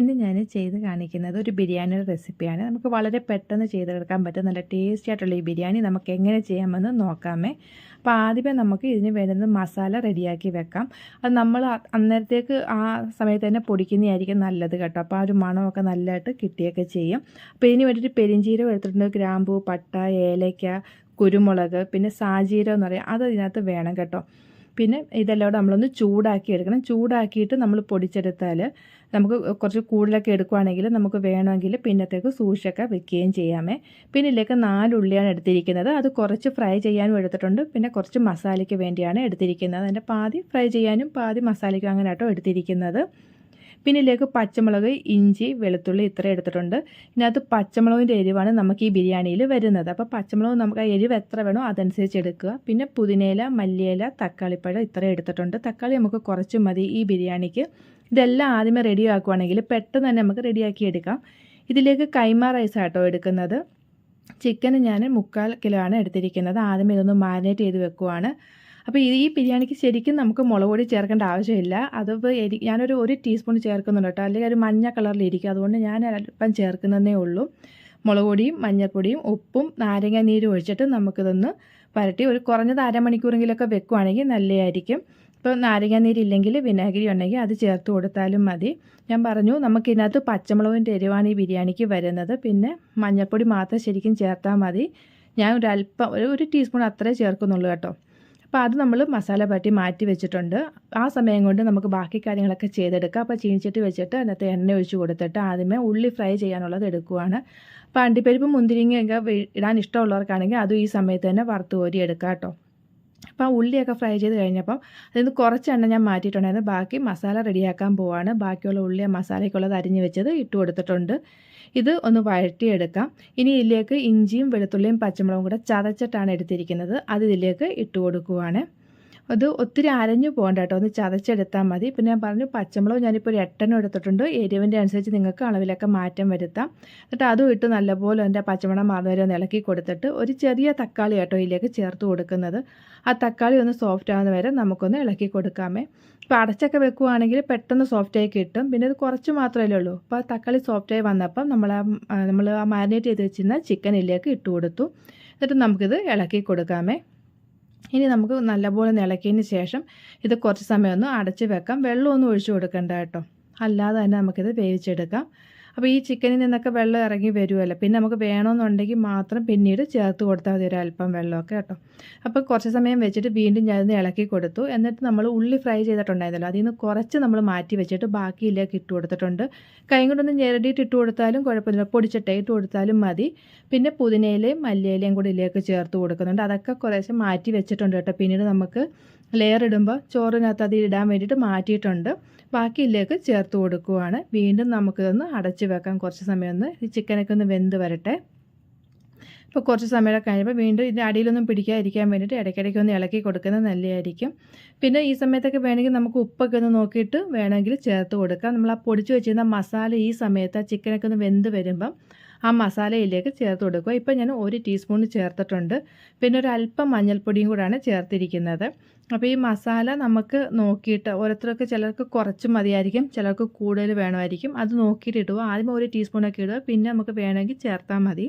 ഇന്ന് ഞാൻ ചെയ്ത് കാണിക്കുന്നത് ഒരു ബിരിയാണിയുടെ റെസിപ്പിയാണ്. നമുക്ക് വളരെ പെട്ടെന്ന് ചെയ്തെടുക്കാൻ പറ്റും. നല്ല ടേസ്റ്റി ആയിട്ടുള്ള ഈ ബിരിയാണി നമുക്ക് എങ്ങനെ ചെയ്യാമെന്ന് നോക്കാമേ. അപ്പോൾ ആദ്യമേ നമുക്ക് ഇതിന് വേണ്ടുന്ന മസാല റെഡിയാക്കി വെക്കാം. അത് നമ്മൾ അന്നേരത്തേക്ക് ആ സമയത്ത് തന്നെ പൊടിക്കുന്നതായിരിക്കും നല്ലത് കേട്ടോ. അപ്പോൾ ആ ഒരു മണമൊക്കെ നല്ലതായിട്ട് കിട്ടിയൊക്കെ ചെയ്യും. അപ്പോൾ ഇതിന് വേണ്ടിയിട്ട് പെരിഞ്ചീരം എടുത്തിട്ടുണ്ട്. ഗ്രാമ്പൂ പട്ട ഏലയ്ക്ക കുരുമുളക് പിന്നെ സാജീരം എന്ന് പറയും. അത് ഇതിനകത്ത് വേണം കേട്ടോ. പിന്നെ ഇതെല്ലാം കൂടെ നമ്മളൊന്ന് ചൂടാക്കി എടുക്കണം. ചൂടാക്കിയിട്ട് നമ്മൾ പൊടിച്ചെടുത്താൽ നമുക്ക് കുറച്ച് കൂടുതലൊക്കെ എടുക്കുവാണെങ്കിൽ നമുക്ക് വേണമെങ്കിൽ പിന്നത്തേക്ക് സൂക്ഷിച്ചൊക്കെ വെക്കുകയും ചെയ്യാമേ. പിന്നെ ഇതിലേക്ക് നാല് ഉള്ളിയാണ് എടുത്തിരിക്കുന്നത്. അത് കുറച്ച് ഫ്രൈ ചെയ്യാനും എടുത്തിട്ടുണ്ട്. പിന്നെ കുറച്ച് മസാലയ്ക്ക് വേണ്ടിയാണ് എടുത്തിരിക്കുന്നത്. അതിന്റെ പാതി ഫ്രൈ ചെയ്യാനും പാതി മസാലയ്ക്കും അങ്ങനെ ആട്ടോ എടുത്തിരിക്കുന്നത്. പിന്നെ ഇതിലേക്ക് പച്ചമുളക് ഇഞ്ചി വെളുത്തുള്ളി ഇത്ര എടുത്തിട്ടുണ്ട്. ഇതിനകത്ത് പച്ചമുളകിന്റെ എരിവാണ് നമുക്ക് ഈ ബിരിയാണിയിൽ വരുന്നത്. അപ്പോൾ പച്ചമുളക് നമുക്ക് ആ എരിവ് എത്ര വേണോ അതനുസരിച്ച് എടുക്കുക. പിന്നെ പുതിനയില മല്ലിയില തക്കാളിപ്പഴം ഇത്ര എടുത്തിട്ടുണ്ട്. തക്കാളി നമുക്ക് കുറച്ച് മതി ഈ ബിരിയാണിക്ക്. ഇതെല്ലാം ആദ്യമേ റെഡി ആക്കുവാണെങ്കിൽ പെട്ടെന്ന് തന്നെ നമുക്ക് റെഡിയാക്കി എടുക്കാം. ഇതിലേക്ക് കൈമ റൈസ് ആട്ടോ എടുക്കുന്നത്. ചിക്കന് ഞാൻ മുക്കാൽ കിലോ ആണ് എടുത്തിരിക്കുന്നത്. ആദ്യമേ ഇതൊന്ന് മാരിനേറ്റ് ചെയ്ത് വെക്കുവാണ്. അപ്പോൾ ഈ ബിരിയാണിക്ക് ശരിക്കും നമുക്ക് മുളക് പൊടി ചേർക്കേണ്ട ആവശ്യമില്ല. അതിപ്പോൾ എരി ഞാനൊരു ഒരു ടീസ്പൂൺ ചേർക്കുന്നുണ്ട് കേട്ടോ. അല്ലെങ്കിൽ ഒരു മഞ്ഞ കളറിലിരിക്കും അതുകൊണ്ട് ഞാൻ അല്പം ചേർക്കുന്നതേ ഉള്ളൂ. മുളക് പൊടിയും മഞ്ഞൾപ്പൊടിയും ഉപ്പും നാരങ്ങ നീരും ഒഴിച്ചിട്ട് നമുക്കിതൊന്ന് വരട്ടി ഒരു കുറഞ്ഞത് അരമണിക്കൂറെങ്കിലൊക്കെ വെക്കുവാണെങ്കിൽ നല്ലതായിരിക്കും. ഇപ്പോൾ നാരങ്ങ നീരില്ലെങ്കിൽ വിനാഗിരി ഉണ്ടെങ്കിൽ അത് ചേർത്ത് കൊടുത്താലും മതി. ഞാൻ പറഞ്ഞു നമുക്കിതിനകത്ത് പച്ചമുളകിന്റെ എരിവാണ് ഈ ബിരിയാണിക്ക് വരുന്നത്. പിന്നെ മഞ്ഞൾപ്പൊടി മാത്രം ശരിക്കും ചേർത്താൽ മതി. ഞാൻ ഒരു അല്പം ഒരു ഒരു ടീസ്പൂൺ അത്രേ ചേർക്കുന്നുള്ളൂ കേട്ടോ. അപ്പോൾ അത് നമ്മൾ മസാല പാറ്റി മാറ്റി വെച്ചിട്ടുണ്ട്. ആ സമയം കൊണ്ട് നമുക്ക് ബാക്കി കാര്യങ്ങളൊക്കെ ചെയ്തെടുക്കാം. അപ്പോൾ ചീനിച്ചട്ടി വെച്ചിട്ട് അതിനകത്ത് എണ്ണ ഒഴിച്ച് കൊടുത്തിട്ട് ആദ്യമേ ഉള്ളി ഫ്രൈ ചെയ്യാനുള്ളത് എടുക്കുവാണ്. അപ്പോൾ അണ്ടിപ്പരിപ്പ് മുന്തിരിങ്ങയൊക്കെ ഇടാൻ ഇഷ്ടമുള്ളവർക്കാണെങ്കിൽ അതും ഈ സമയത്ത് തന്നെ വറുത്ത് കോരി എടുക്കാം കേട്ടോ. അപ്പോൾ ആ ഉള്ളിയൊക്കെ ഫ്രൈ ചെയ്ത് കഴിഞ്ഞപ്പം അതിൽ നിന്ന് കുറച്ച് എണ്ണ ഞാൻ മാറ്റിയിട്ടുണ്ടായിരുന്നു. ബാക്കി മസാല റെഡിയാക്കാൻ പോവാണ്. ബാക്കിയുള്ള ഉള്ളി മസാലയ്ക്കുള്ളത് അരിഞ്ഞ് വെച്ചത് ഇട്ട് കൊടുത്തിട്ടുണ്ട്. ഇത് ഒന്ന് വഴറ്റിയെടുക്കാം. ഇനി ഇതിലേക്ക് ഇഞ്ചിയും വെളുത്തുള്ളിയും പച്ചമുളകും കൂടെ ചതച്ചിട്ടാണ് എടുത്തിരിക്കുന്നത്. അത് ഇതിലേക്ക് ഇട്ട് കൊടുക്കുവാണ്. അത് ഒത്തിരി അരഞ്ഞു പോകണ്ട കേട്ടോ. ഒന്ന് ചതച്ചെടുത്താൽ മതി. പിന്നെ ഞാൻ പറഞ്ഞു പച്ചമുളക് ഞാനിപ്പോൾ ഒരു എട്ടെണ്ണം എടുത്തിട്ടുണ്ട്. എരിവിന്റെ അനുസരിച്ച് നിങ്ങൾക്ക് അളവിലൊക്കെ മാറ്റം വരുത്താം. എന്നിട്ട് അതും ഇട്ട് നല്ലപോലെ എന്റെ പച്ചമണം മാറുന്ന വരെ ഒന്ന് ഇളക്കി കൊടുത്തിട്ട് ഒരു ചെറിയ തക്കാളി കേട്ടോ ഇതിലേക്ക് ചേർത്ത് കൊടുക്കുന്നത്. ആ തക്കാളി ഒന്ന് സോഫ്റ്റ് ആവുന്ന വരെ നമുക്കൊന്ന് ഇളക്കി കൊടുക്കാമേ. ഇപ്പോൾ അടച്ചൊക്കെ വെക്കുവാണെങ്കിൽ പെട്ടെന്ന് സോഫ്റ്റായി കിട്ടും. പിന്നെ അത് കുറച്ച് മാത്രമല്ലേ ഉള്ളൂ. അപ്പോൾ തക്കാളി സോഫ്റ്റായി വന്നപ്പം നമ്മൾ നമ്മൾ ആ മാരിനേറ്റ് ചെയ്ത് വെച്ചിരുന്ന ചിക്കൻ ഇതിലേക്ക് ഇട്ട് കൊടുത്തു. എന്നിട്ട് നമുക്കിത് ഇളക്കി കൊടുക്കാമേ. ഇനി നമുക്ക് നല്ലപോലെ ഇളക്കിയതിന് ശേഷം ഇത് കുറച്ച് സമയം ഒന്ന് അടച്ച് വെക്കാം. വെള്ളമൊന്നും ഒഴിച്ചു കൊടുക്കണ്ട കേട്ടോ. അല്ലാതെ തന്നെ നമുക്കിത് വേവിച്ചെടുക്കാം. അപ്പോൾ ഈ ചിക്കനിൽ നിന്നൊക്കെ വെള്ളം ഇറങ്ങി വരുമല്ലോ പിന്നെ നമുക്ക് വേണമെന്നുണ്ടെങ്കിൽ മാത്രം പിന്നീട് ചേർത്ത് കൊടുത്താൽ മതി ഒരു അല്പം വെള്ളമൊക്കെ കേട്ടോ. അപ്പോൾ കുറച്ച് സമയം വെച്ചിട്ട് വീണ്ടും ഞാനൊന്ന് ഇളക്കി കൊടുത്തു. എന്നിട്ട് നമ്മൾ ഉള്ളി ഫ്രൈ ചെയ്തിട്ടുണ്ടായിരുന്നല്ലോ അതിൽ നിന്ന് കുറച്ച് നമ്മൾ മാറ്റി വെച്ചിട്ട് ബാക്കിയിലേക്ക് ഇട്ട് കൊടുത്തിട്ടുണ്ട്. കൈ കൊണ്ടൊന്ന് ഞെരടിയിട്ട് ഇട്ട് കൊടുത്താലും കുഴപ്പമില്ല പൊടിച്ചിട്ടേ ഇട്ട് കൊടുത്താലും മതി. പിന്നെ പുതിനയിലയും മല്ലിയിലയും കൂടി ഇതിലേക്ക് ചേർത്ത് കൊടുക്കുന്നുണ്ട്. അതൊക്കെ കുറേശ്ശെ മാറ്റി വെച്ചിട്ടുണ്ട് കേട്ടോ. പിന്നീട് നമുക്ക് ലെയർ ഇടുമ്പോൾ ചോറിനകത്ത് അത് ഇടാൻ വേണ്ടിയിട്ട് മാറ്റിയിട്ടുണ്ട്. ബാക്കിയിലേക്ക് ചേർത്ത് കൊടുക്കുവാണ്. വീണ്ടും നമുക്കിതൊന്ന് അടച്ച് വെക്കാം. കുറച്ച് സമയം ഒന്ന് ഈ ചിക്കനൊക്കെ ഒന്ന് വെന്ത് വരട്ടെ. ഇപ്പോൾ കുറച്ച് സമയം കഴിയുമ്പോൾ വീണ്ടും ഇതിന്റെ അടിയിലൊന്നും പിടിക്കാതിരിക്കാൻ വേണ്ടിയിട്ട് ഇടയ്ക്കിടയ്ക്ക് ഒന്ന് ഇളക്കി കൊടുക്കുന്നത് നല്ലതായിരിക്കും. പിന്നെ ഈ സമയത്തൊക്കെ വേണമെങ്കിൽ നമുക്ക് ഉപ്പൊക്കെ ഒന്ന് നോക്കിയിട്ട് വേണമെങ്കിൽ ചേർത്ത് കൊടുക്കാം. നമ്മൾ ആ പൊടിച്ച് വെച്ചിരുന്ന മസാല ഈ സമയത്ത് ആ ചിക്കനൊക്കെ ഒന്ന് വെന്ത് വരുമ്പം ആ മസാലയിലേക്ക് ചേർത്ത് കൊടുക്കുക. ഇപ്പം ഞാൻ ഒരു ടീസ്പൂൺ ചേർത്തിട്ടുണ്ട്. പിന്നെ ഒരു അല്പം മഞ്ഞൾപ്പൊടിയും കൂടാണ് ചേർത്തിരിക്കുന്നത്. അപ്പോൾ ഈ മസാല നമുക്ക് നോക്കിയിട്ട് ഓരോരുത്തർക്ക് ചിലർക്ക് കുറച്ച് മതിയായിരിക്കും ചിലർക്ക് കൂടുതൽ വേണമായിരിക്കും. അത് നോക്കിയിട്ട് ഇടുക. ആദ്യം ഒരു ടീസ്പൂണൊക്കെ ഇടുക. പിന്നെ നമുക്ക് വേണമെങ്കിൽ ചേർത്താൽ മതി.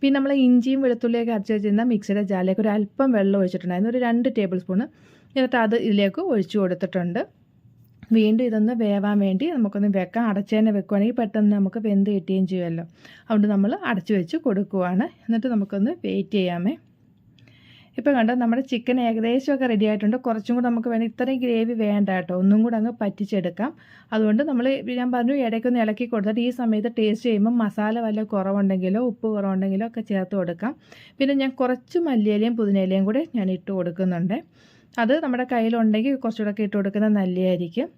പിന്നെ നമ്മൾ ഇഞ്ചിയും വെളുത്തുള്ളിയൊക്കെ അരച്ച് വെച്ചിരുന്ന മിക്സിയുടെ ജാലിലേക്ക് ഒരു അല്പം വെള്ളം ഒഴിച്ചിട്ടുണ്ടായിരുന്നു. ഒരു രണ്ട് ടേബിൾ സ്പൂണ്. എന്നിട്ട് അത് ഇതിലേക്ക് ഒഴിച്ചു കൊടുത്തിട്ടുണ്ട്. വീണ്ടും ഇതൊന്ന് വേവാൻ വേണ്ടി നമുക്കൊന്ന് വെക്കാം. അടച്ച് തന്നെ വെക്കുവാണെങ്കിൽ പെട്ടെന്ന് നമുക്ക് വെന്ത് കിട്ടുകയും ചെയ്യുമല്ലോ. അതുകൊണ്ട് നമ്മൾ അടച്ചു വെച്ച് കൊടുക്കുവാണ്. എന്നിട്ട് നമുക്കൊന്ന് വെയിറ്റ് ചെയ്യാമേ. ഇപ്പോൾ കണ്ടോ നമ്മുടെ ചിക്കൻ ഏകദേശമൊക്കെ റെഡി ആയിട്ടുണ്ട്. കുറച്ചും കൂടെ നമുക്ക് വേണം ഇത്രയും ഗ്രേവി വേണ്ട കേട്ടോ. ഒന്നും കൂടെ അങ്ങ് പറ്റിച്ചെടുക്കാം. അതുകൊണ്ട് നമ്മൾ ഞാൻ പറഞ്ഞു ഇടയ്ക്കൊന്ന് ഇളക്കി കൊടുത്തിട്ട് ഈ സമയത്ത് ടേസ്റ്റ് ചെയ്യുമ്പോൾ മസാല വല്ല കുറവുണ്ടെങ്കിലോ ഉപ്പ് കുറവുണ്ടെങ്കിലോ ഒക്കെ ചേർത്ത് കൊടുക്കാം. പിന്നെ ഞാൻ കുറച്ച് മല്ലിയിലയും പുതിനയിലയും കൂടെ ഞാൻ ഇട്ട് കൊടുക്കുന്നുണ്ട്. അത് നമ്മുടെ കയ്യിലുണ്ടെങ്കിൽ കുറച്ചുകൂടെ ഒക്കെ ഇട്ട് കൊടുക്കുന്നത് നല്ലതായിരിക്കും.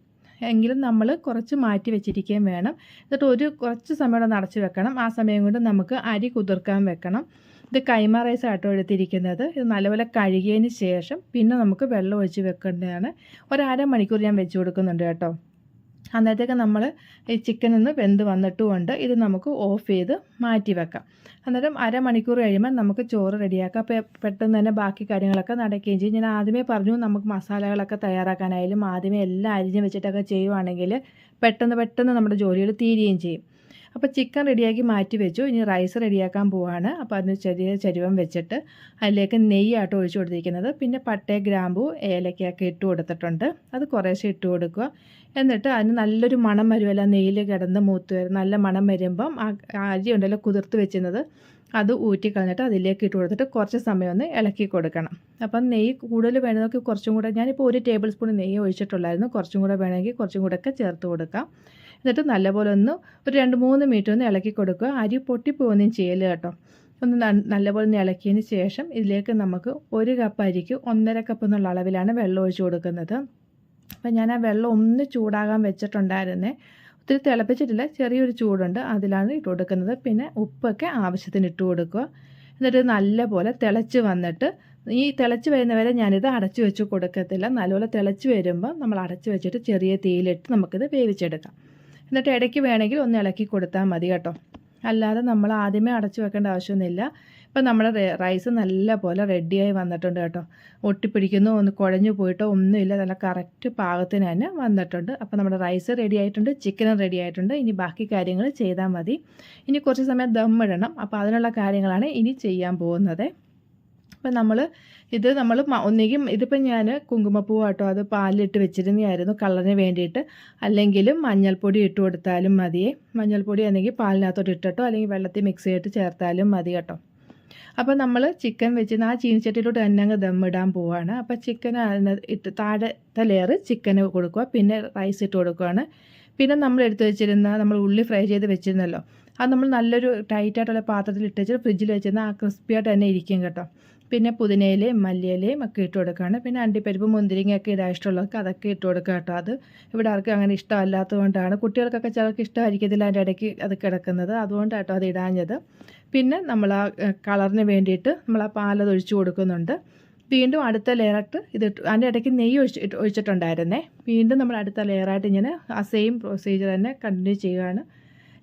എങ്കിലും നമ്മൾ കുറച്ച് മാറ്റി വെച്ചിരിക്കുകയും വേണം. എന്നിട്ട് ഒരു കുറച്ച് സമയം ഒന്ന് വെക്കണം. ആ സമയം കൊണ്ട് നമുക്ക് അരി കുതിർക്കാൻ വെക്കണം. ഇത് കൈമ റൈസ് ആട്ടോ എടുത്തിരിക്കുന്നത്. ഇത് നല്ലപോലെ കഴുകിയതിന് ശേഷം പിന്നെ നമുക്ക് വെള്ളം ഒഴിച്ച് വെക്കേണ്ടതാണ്. ഒരു അരമണിക്കൂർ ഞാൻ വെച്ച് കൊടുക്കുന്നുണ്ട് കേട്ടോ. അന്നേരത്തേക്ക് നമ്മൾ ഈ ചിക്കൻ ഒന്ന് വെന്ത് വന്നിട്ടുമുണ്ട്. ഇത് നമുക്ക് ഓഫ് ചെയ്ത് മാറ്റി വെക്കാം. അന്നേരം അരമണിക്കൂർ കഴിയുമ്പോൾ നമുക്ക് ചോറ് റെഡിയാക്കാം. അപ്പോൾ പെട്ടെന്ന് തന്നെ ബാക്കി കാര്യങ്ങളൊക്കെ നടക്കുകയും ചെയ്യും. ഞാൻ ആദ്യമേ പറഞ്ഞു നമുക്ക് മസാലകളൊക്കെ തയ്യാറാക്കാനായാലും ആദ്യമേ എല്ലാം അരിഞ്ഞ് വെച്ചിട്ടൊക്കെ ചെയ്യുവാണെങ്കിൽ പെട്ടെന്ന് പെട്ടെന്ന് നമ്മുടെ ജോലികൾ തീരുകയും ചെയ്യും. അപ്പോൾ ചിക്കൻ റെഡിയാക്കി മാറ്റി വെച്ചു. ഇനി റൈസ് റെഡിയാക്കാൻ പോവാണ്. അപ്പോൾ അതിന് ചെറിയ ചരുവം വെച്ചിട്ട് അതിലേക്ക് നെയ്യാട്ടോ ഒഴിച്ചു കൊടുത്തിരിക്കുന്നത്. പിന്നെ പട്ടയ ഗ്രാമ്പു ഏലക്കയൊക്കെ ഇട്ട് കൊടുത്തിട്ടുണ്ട്. അത് കുറേശ്ശെ ഇട്ട് കൊടുക്കുക. എന്നിട്ട് അതിന് നല്ലൊരു മണം വരുമല്ല നെയ്യിൽ കിടന്ന് മൂത്ത് വരും. നല്ല മണം വരുമ്പം ആ അരി ഉണ്ടല്ലോ കുതിർത്ത് വെച്ചിരുന്നത് അത് ഊറ്റി കളഞ്ഞിട്ട് അതിലേക്ക് ഇട്ട് കൊടുത്തിട്ട് കുറച്ച് സമയം ഒന്ന് ഇളക്കി കൊടുക്കണം. അപ്പം നെയ്യ് കൂടുതൽ വേണമെങ്കിൽ കുറച്ചും കൂടെ ഞാനിപ്പോൾ ഒരു ടേബിൾ സ്പൂൺ നെയ്യ് ഒഴിച്ചിട്ടുള്ളായിരുന്നു. കുറച്ചും കൂടെ വേണമെങ്കിൽ കുറച്ചും കൂടെ ഒക്കെ ചേർത്ത് കൊടുക്കാം. എന്നിട്ട് നല്ലപോലെ ഒന്ന് ഒരു രണ്ട് മൂന്ന് മീറ്റർ ഒന്ന് ഇളക്കി കൊടുക്കുക. അരി പൊട്ടിപ്പോകുന്നതും ചെയ്യൽ കേട്ടോ. ഒന്ന് നല്ലപോലെ ഒന്ന് ഇളക്കിയതിന് ശേഷം ഇതിലേക്ക് നമുക്ക് ഒരു കപ്പ് അരിക്ക് ഒന്നര കപ്പ് എന്നുള്ള അളവിലാണ് വെള്ളം ഒഴിച്ചു കൊടുക്കുന്നത്. അപ്പം ഞാൻ ആ വെള്ളം ഒന്ന് ചൂടാകാൻ വെച്ചിട്ടുണ്ടായിരുന്നേ. ഒത്തിരി തിളപ്പിച്ചിട്ടില്ല ചെറിയൊരു ചൂടുണ്ട്. അതിലാണ് ഇട്ട് കൊടുക്കുന്നത്. പിന്നെ ഉപ്പൊക്കെ ആവശ്യത്തിന് ഇട്ട് കൊടുക്കുക. എന്നിട്ട് നല്ലപോലെ തിളച്ച് വന്നിട്ട് ഈ തിളച്ച് വരുന്നവരെ ഞാനിത് അടച്ചു വെച്ച് കൊടുക്കത്തില്ല. നല്ലപോലെ തിളച്ച് വരുമ്പോൾ നമ്മൾ അടച്ച് വെച്ചിട്ട് ചെറിയ തീയിലിട്ട് നമുക്കിത് വേവിച്ചെടുക്കാം. എന്നിട്ട് ഇടയ്ക്ക് വേണമെങ്കിൽ ഒന്ന് ഇളക്കി കൊടുത്താൽ മതി കേട്ടോ. അല്ലാതെ നമ്മൾ ആദ്യമേ അടച്ചു വെക്കേണ്ട ആവശ്യമൊന്നുമില്ല. ഇപ്പം നമ്മുടെ റൈസ് നല്ല പോലെ റെഡിയായി വന്നിട്ടുണ്ട് കേട്ടോ. ഒട്ടിപ്പിടിക്കുന്നു ഒന്ന് കുഴഞ്ഞു പോയിട്ടോ ഒന്നുമില്ല. നല്ല കറക്റ്റ് പാകത്തിന് തന്നെ വന്നിട്ടുണ്ട്. അപ്പോൾ നമ്മുടെ റൈസ് റെഡി ആയിട്ടുണ്ട് ചിക്കനും റെഡി ആയിട്ടുണ്ട്. ഇനി ബാക്കി കാര്യങ്ങൾ ചെയ്താൽ മതി. ഇനി കുറച്ച് സമയം ദം ഇടണം. അപ്പോൾ അതിനുള്ള കാര്യങ്ങളാണ് ഇനി ചെയ്യാൻ പോകുന്നത്. അപ്പം നമ്മൾ ഇത് നമ്മൾ ഒന്നുകിൽ ഇതിപ്പം ഞാൻ കുങ്കുമപ്പൂവാട്ടോ അത് പാലിലിട്ട് വെച്ചിരുന്നതായിരുന്നു കളറിന് വേണ്ടിയിട്ട്. അല്ലെങ്കിലും മഞ്ഞൾപ്പൊടി ഇട്ട് കൊടുത്താലും മതിയേ മഞ്ഞൾപ്പൊടി അല്ലെങ്കിൽ പാലിനകത്തോട്ട് ഇട്ടിട്ടോ അല്ലെങ്കിൽ വെള്ളത്തിൽ മിക്സ് ചെയ്തിട്ട് ചേർത്താലും മതി കേട്ടോ. അപ്പോൾ നമ്മൾ ചിക്കൻ വെച്ച് ആ ചീനിച്ചട്ടിയിലോട്ട് തന്നെ അങ്ങ് ദമ്മിടാൻ പോവുകയാണ് അപ്പോൾ ചിക്കൻ ഇട്ട് താഴത്തെ ലെയർ ചിക്കന് കൊടുക്കുക. പിന്നെ റൈസ് ഇട്ട് കൊടുക്കുകയാണ്. പിന്നെ നമ്മൾ എടുത്ത് വെച്ചിരുന്ന നമ്മൾ ഉള്ളി ഫ്രൈ ചെയ്ത് വെച്ചിരുന്നല്ലോ. അത് നമ്മൾ നല്ലൊരു ടൈറ്റായിട്ടുള്ള പാത്രത്തിൽ ഇട്ട് വെച്ചിട്ട് ഫ്രിഡ്ജിൽ വെച്ചിരുന്ന ആ ക്രിസ്പിയായിട്ട് തന്നെ ഇരിക്കും കേട്ടോ. പിന്നെ പുതിനയിലയും മല്ലിയിലയും ഒക്കെ ഇട്ട് കൊടുക്കുകയാണ് പിന്നെ അണ്ടിപ്പരിപ്പ് മുന്തിരിങ്ങയൊക്കെ ഇടാൻ ഇഷ്ടമുള്ളവർക്ക് അതൊക്കെ ഇട്ട് കൊടുക്കുക കേട്ടോ. അത് ഇവിടെ ആർക്കും അങ്ങനെ ഇഷ്ടമല്ലാത്തതുകൊണ്ടാണ്. കുട്ടികൾക്കൊക്കെ ചിലർക്ക് ഇഷ്ടമായിരിക്കത്തില്ല അതിന്റെ ഇടയ്ക്ക് അത് കിടക്കുന്നത്. അതുകൊണ്ടാട്ടോ അത് ഇടാഞ്ഞത്. പിന്നെ നമ്മൾ ആ കളറിന് വേണ്ടിയിട്ട് നമ്മൾ ആ പാലത് ഒഴിച്ചു കൊടുക്കുന്നുണ്ട്. വീണ്ടും അടുത്ത ലെയറായിട്ട് ഇത് അതിന്റെ ഇടയ്ക്ക് നെയ്യ് ഒഴിച്ച് ഒഴിച്ചിട്ടുണ്ടായിരുന്നേ. വീണ്ടും നമ്മൾ അടുത്ത ലെയറായിട്ട് ഇങ്ങനെ ആ സെയിം പ്രൊസീജിയർ തന്നെ കണ്ടിന്യൂ ചെയ്യുകയാണ്.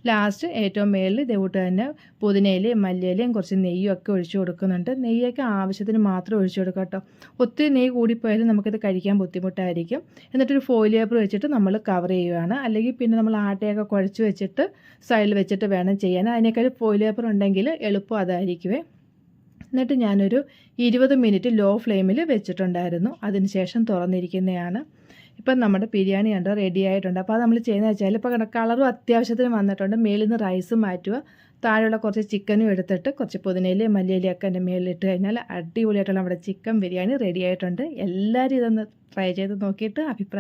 ലാസ്റ്റ് ഏറ്റവും മേളിൽ ഇതേകൂട്ട് തന്നെ പുതിനയിലയും മല്ലിയിലയും കുറച്ച് നെയ്യും ഒക്കെ ഒഴിച്ചു കൊടുക്കുന്നുണ്ട്. നെയ്യൊക്കെ ആവശ്യത്തിന് മാത്രം ഒഴിച്ചു കൊടുക്കുക കേട്ടോ. ഒത്തിരി നെയ്യ് കൂടിപ്പോയാലും നമുക്കിത് കഴിക്കാൻ ബുദ്ധിമുട്ടായിരിക്കും. എന്നിട്ടൊരു ഫോയിൽ പേപ്പർ വെച്ചിട്ട് നമ്മൾ കവർ ചെയ്യുകയാണ് അല്ലെങ്കിൽ പിന്നെ നമ്മൾ ആട്ടയൊക്കെ കുഴച്ച് വെച്ചിട്ട് സൈഡിൽ വെച്ചിട്ട് വേണം ചെയ്യാൻ. അതിനേക്കാൾ ഫോയിൽ പേപ്പർ ഉണ്ടെങ്കിൽ എളുപ്പം അതായിരിക്കുമേ എന്നിട്ട് ഞാനൊരു ഇരുപത് മിനിറ്റ് ലോ ഫ്ലെയിമിൽ വെച്ചിട്ടുണ്ടായിരുന്നു അതിനുശേഷം തുറന്നിരിക്കുന്നതാണ്. ഇപ്പം നമ്മുടെ ബിരിയാണി കണ്ടോ റെഡി ആയിട്ടുണ്ട്. അപ്പോൾ അത് നമ്മൾ ചെയ്യുന്നത് വെച്ചാൽ ഇപ്പോൾ കളറും അത്യാവശ്യത്തിന് വന്നിട്ടുണ്ട്. മേളിൽ നിന്ന് റൈസ് മാറ്റുക. താഴെയുള്ള കുറച്ച് ചിക്കനും എടുത്തിട്ട് കുറച്ച് പുതിനയിലയും മല്ലിയിലയും ഒക്കെ എന്റെ മേലിലിട്ട് കഴിഞ്ഞാൽ അടിപൊളിയായിട്ടുള്ള നമ്മുടെ ചിക്കൻ ബിരിയാണി റെഡി ആയിട്ടുണ്ട്. എല്ലാവരും ഇതൊന്ന് ട്രൈ ചെയ്ത് നോക്കിയിട്ട് അഭിപ്രായം